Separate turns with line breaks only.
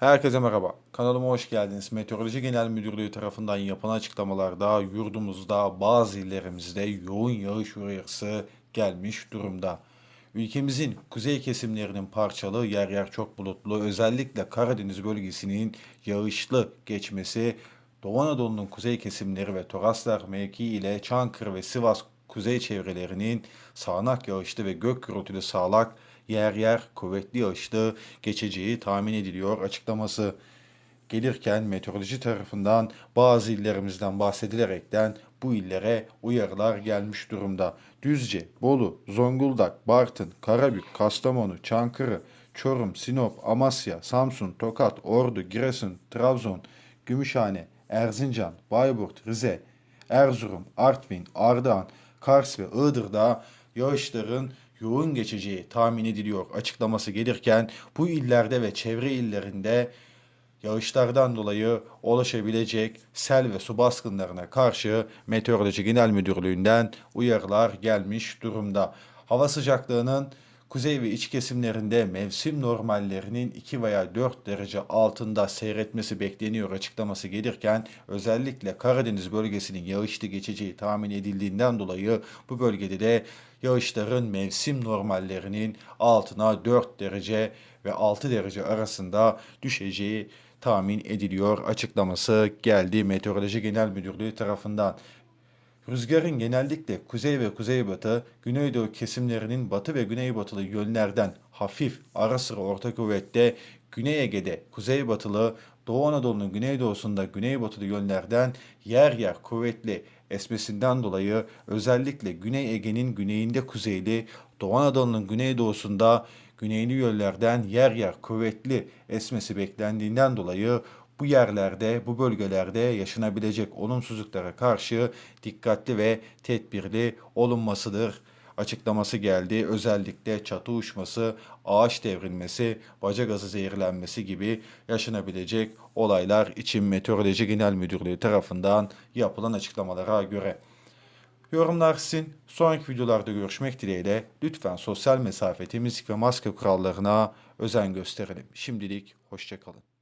Herkese merhaba. Kanalıma hoş geldiniz. Meteoroloji Genel Müdürlüğü tarafından yapılan açıklamalarda yurdumuzda bazı illerimizde yoğun yağış uyarısı gelmiş durumda. Ülkemizin kuzey kesimlerinin parçalı yer yer çok bulutlu özellikle Karadeniz bölgesinin yağışlı geçmesi Doğu Anadolu'nun kuzey kesimleri ve Toraslar mevki ile Çankırı ve Sivas kuzey çevrelerinin sağanak yağışlı ve gök gürültülü sağlak yer yer kuvvetli yağışlı geçeceği tahmin ediliyor açıklaması gelirken meteoroloji tarafından bazı illerimizden bahsedilerekten bu illere uyarılar gelmiş durumda. Düzce, Bolu, Zonguldak, Bartın, Karabük, Kastamonu, Çankırı, Çorum, Sinop, Amasya, Samsun, Tokat, Ordu, Giresun, Trabzon, Gümüşhane, Erzincan, Bayburt, Rize, Erzurum, Artvin, Ardahan, Kars ve Iğdır'da yağışların yoğun geçeceği tahmin ediliyor açıklaması gelirken bu illerde ve çevre illerinde yağışlardan dolayı oluşabilecek sel ve su baskınlarına karşı Meteoroloji Genel Müdürlüğü'nden uyarılar gelmiş durumda. Hava sıcaklığının kuzey ve iç kesimlerinde mevsim normallerinin 2 veya 4 derece altında seyretmesi bekleniyor açıklaması gelirken özellikle Karadeniz bölgesinin yağışlı geçeceği tahmin edildiğinden dolayı bu bölgede de yağışların mevsim normallerinin altına 4 derece ve 6 derece arasında düşeceği tahmin ediliyor açıklaması geldi Meteoroloji Genel Müdürlüğü tarafından. Rüzgarın genellikle kuzey ve kuzeybatı, güneydoğu kesimlerinin batı ve güneybatılı yönlerden hafif ara sıra orta kuvvette, Güney Ege'de kuzeybatılı, Doğu Anadolu'nun güneydoğusunda güneybatılı yönlerden yer yer kuvvetli esmesinden dolayı özellikle Güney Ege'nin güneyinde kuzeyli, Doğu Anadolu'nun güneydoğusunda güneyli yönlerden yer yer kuvvetli esmesi beklendiğinden dolayı bu yerlerde, bu bölgelerde yaşanabilecek olumsuzluklara karşı dikkatli ve tedbirli olunmasıdır açıklaması geldi. Özellikle çatı uçması, ağaç devrilmesi, baca gazı zehirlenmesi gibi yaşanabilecek olaylar için Meteoroloji Genel Müdürlüğü tarafından yapılan açıklamalara göre. Yorumlar sizin. Sonraki videolarda görüşmek dileğiyle lütfen sosyal mesafe, temizlik ve maske kurallarına özen gösterelim. Şimdilik hoşçakalın.